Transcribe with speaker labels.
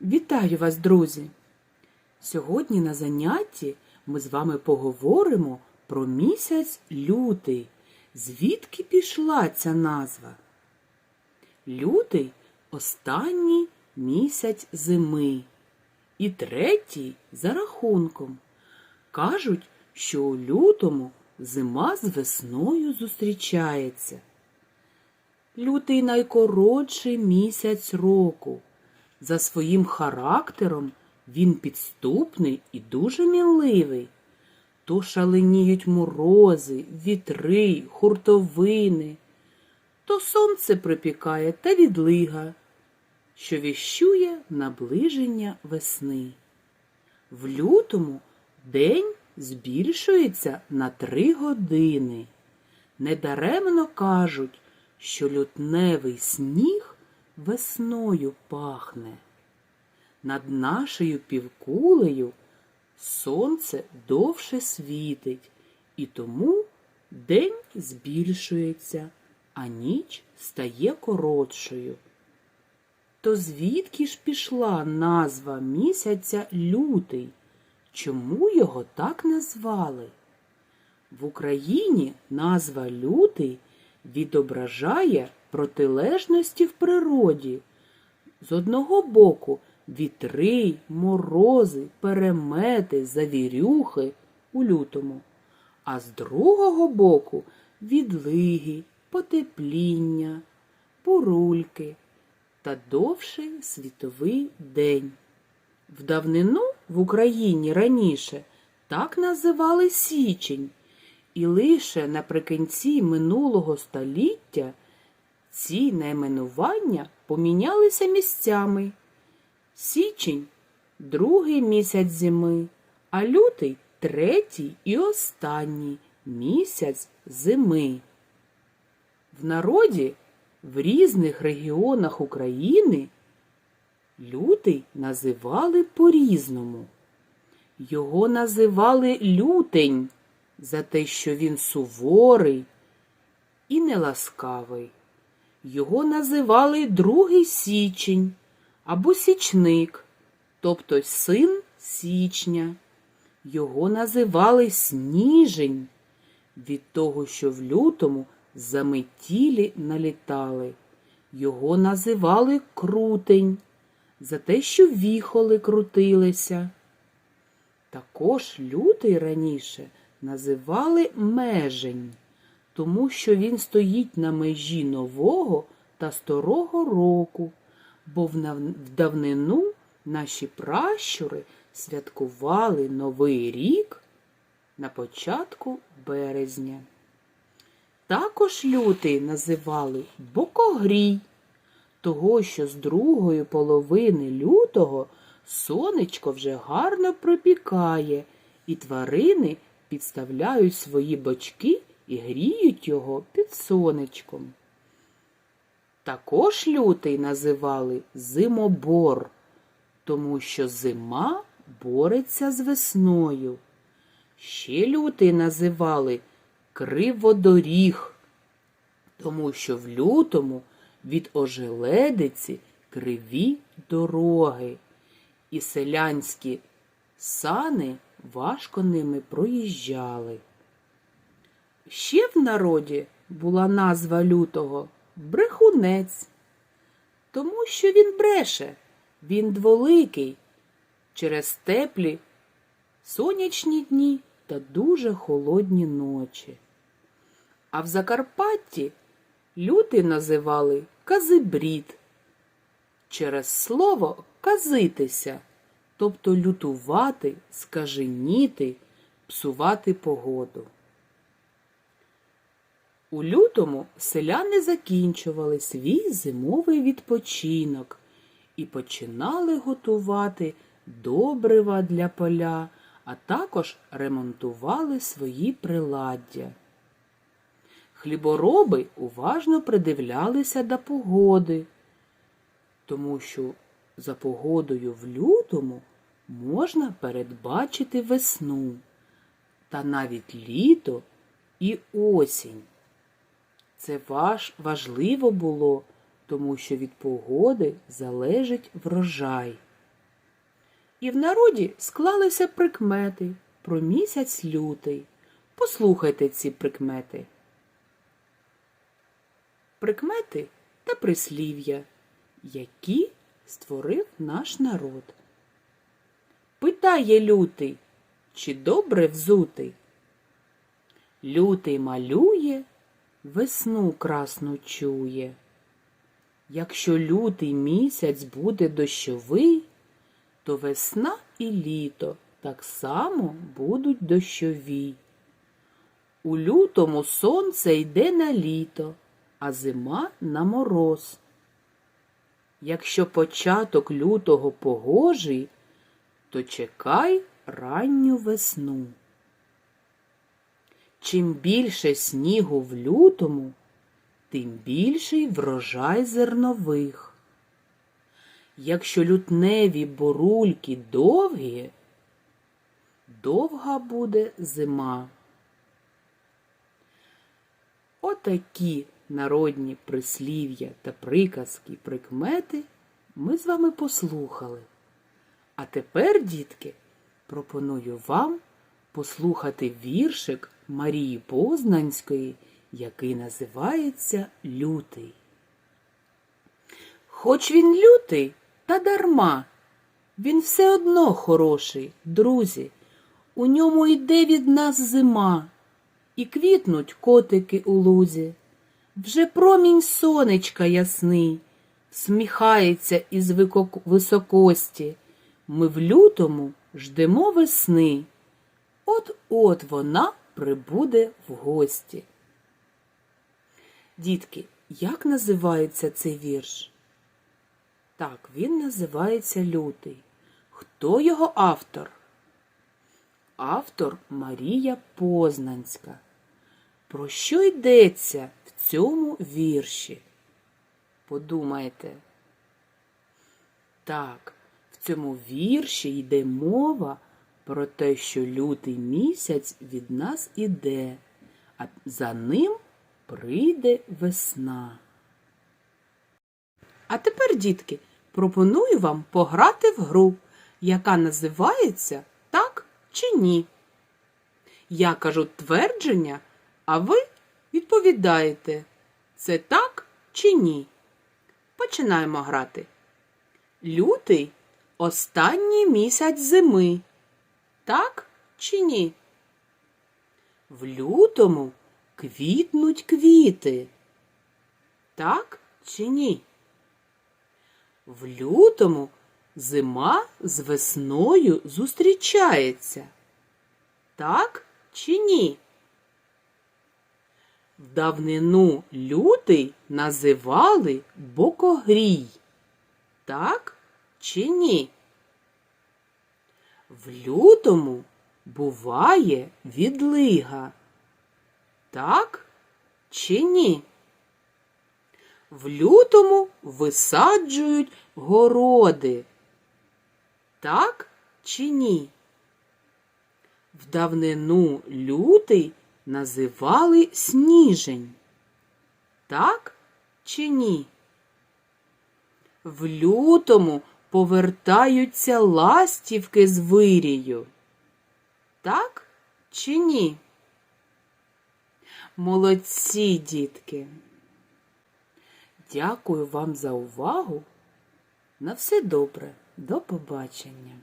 Speaker 1: Вітаю вас, друзі! Сьогодні на занятті ми з вами поговоримо про місяць лютий. Звідки пішла ця назва? Лютий останній місяць зими і третій за рахунком. Кажуть, що у лютому зима з весною зустрічається. Лютий найкоротший місяць року. За своїм характером він підступний і дуже мінливий. То шаленіють морози, вітри, хуртовини, то сонце припікає та відлига, що віщує наближення весни. В лютому день збільшується на три години. Недаремно кажуть, що лютневий сніг весною пахне. Над нашою півкулею сонце довше світить, і тому день збільшується, а ніч стає коротшою. То звідки ж пішла назва місяця лютий? Чому його так назвали? В Україні назва лютий відображає протилежності в природі. З одного боку вітри, морози, перемети, завірюхи у лютому, а з другого боку відлиги, потепління, бурульки та довший світовий день. В давнину в Україні раніше так називали січень, і лише наприкінці минулого століття ці найменування помінялися місцями. Січень другий місяць зими, а лютий третій і останній місяць зими. В народі в різних регіонах України лютий називали по-різному. Його називали лютень за те, що він суворий і неласкавий. Його називали Другий січень або січник, тобто син січня. Його називали сніжень від того, що в лютому заметілі налітали. Його називали крутень за те, що віхоли крутилися. Також лютий раніше називали межень тому що він стоїть на межі нового та старого року, бо в давнину наші пращури святкували Новий рік на початку березня. Також лютий називали Бокогрій, того, що з другої половини лютого сонечко вже гарно пропікає, і тварини підставляють свої бочки і гріють його під сонечком. Також лютий називали зимобор, тому що зима бореться з весною. Ще лютий називали криводоріг, тому що в лютому від ожеледиці криві дороги, і селянські сани важко ними проїжджали. Ще в народі була назва лютого брехунець, тому що він бреше, він дволикий через теплі сонячні дні та дуже холодні ночі. А в Закарпатті лютий називали казибрід через слово казитися, тобто лютувати, скаженіти, псувати погоду. У лютому селяни закінчували свій зимовий відпочинок і починали готувати добрива для поля, а також ремонтували свої приладдя. Хлібороби уважно придивлялися до погоди, тому що за погодою в лютому можна передбачити весну та навіть літо і осінь. Це важ, важливо було, тому що від погоди залежить врожай. І в народі склалися прикмети про місяць лютий. Послухайте ці прикмети. Прикмети та прислів'я, які створив наш народ. Питає лютий, чи добре взутий? Лютий малює, весну красну чує. Якщо лютий місяць буде дощовий, то весна і літо так само будуть дощові. У лютому сонце йде на літо, а зима на мороз. Якщо початок лютого погожий, то чекай ранню весну. Чим більше снігу в лютому, тим більший врожай зернових. Якщо лютневі бурульки довгі, довга буде зима. Отакі народні прислів'я та приказки прикмети ми з вами послухали. А тепер, дітки, пропоную вам послухати віршик Марії Познанської, який називається Лютий. Хоч він лютий, та дарма, він все одно хороший, друзі. У ньому йде від нас зима, і квітнуть котики у лузі. Вже промінь сонечка ясний, сміхається із високості. Ми в лютому ждемо весни. От-от вона прибуде в гості. Дітки, як називається цей вірш? Так, він називається Лютий. Хто його автор? Автор Марія Познанська. Про що йдеться в цьому вірші? Подумайте. Так, в цьому вірші йде мова про те, що лютий місяць від нас іде, а за ним прийде весна. А тепер, дітки, пропоную вам пограти в гру, яка називається Так чи ні. Я кажу твердження, а ви відповідаєте, це так чи ні. Починаємо грати. Лютий останній місяць зими. Так чи ні? В лютому квітнуть квіти. Так чи ні? В лютому зима з весною зустрічається. Так чи ні? В давнину лютий називали бокогрій. Так чи ні? В лютому буває відлига. Так чи ні? В лютому висаджують городи. Так чи ні? В давнину лютий називали сніжень. Так чи ні? В лютому повертаються ластівки з вирію. Так чи ні? Молодці, дітки. Дякую вам за увагу. На все добре. До побачення.